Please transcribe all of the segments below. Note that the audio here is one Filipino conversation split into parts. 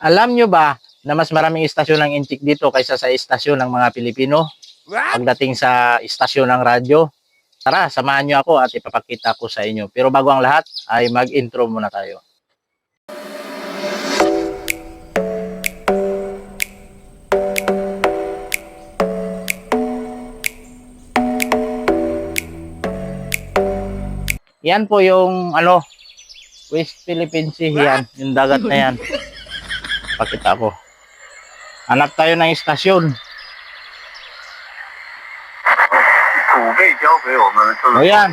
Alam nyo ba na mas maraming istasyon ng intik dito kaysa sa istasyon ng mga Pilipino pagdating sa istasyon ng radyo? Tara, samahan nyo ako at ipapakita ko sa inyo. Pero bago ang lahat, ay mag-intro muna tayo. Yan po yung ano, West Philippine Sea yan, yung dagat na yan pakita ko. Hanap tayo ng istasyon. O yan.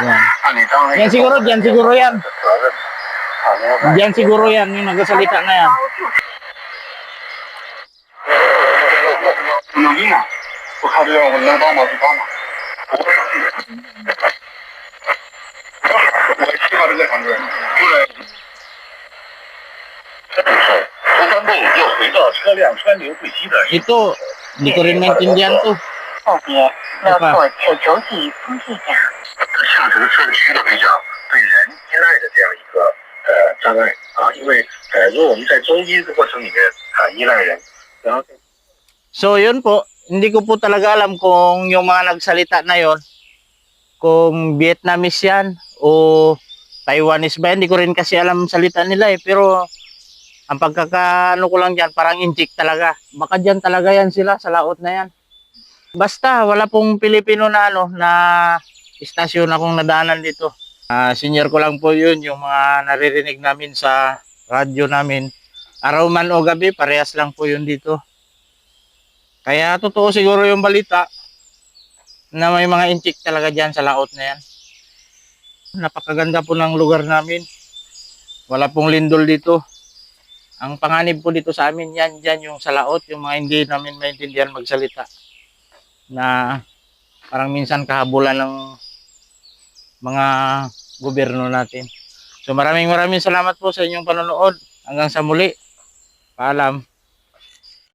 Yan. Yan siguro, yan siguro yan. Yan siguro yan, yung nagsasalita na yan. Ito, hindi ko rin maintindihan to. So yun po, hindi ko po talaga alam kung yung mga nagsalita na yon kung Vietnamese yan o Taiwanese ba, hindi ko rin kasi alam salita nila eh. Pero ang pagkakaano ko lang dyan, parang intik talaga. Baka dyan talaga yan sila, sa laot na yan. Basta, wala pong Pilipino na ano, na istasyon akong nadaanan dito. Ah, senior ko lang po yun, yung mga naririnig namin sa radyo namin. Araw man o gabi, parehas lang po yun dito. Kaya totoo siguro yung balita na may mga inchik talaga dyan sa laot na yan. Napakaganda po ng lugar namin. Wala pong lindol dito. Ang panganib po dito sa amin, yan dyan yung sa laot, yung mga hindi namin maintindihan magsalita. Na parang minsan kahabulan ng mga gobyerno natin. So maraming maraming salamat po sa inyong panonood. Hanggang sa muli. Paalam.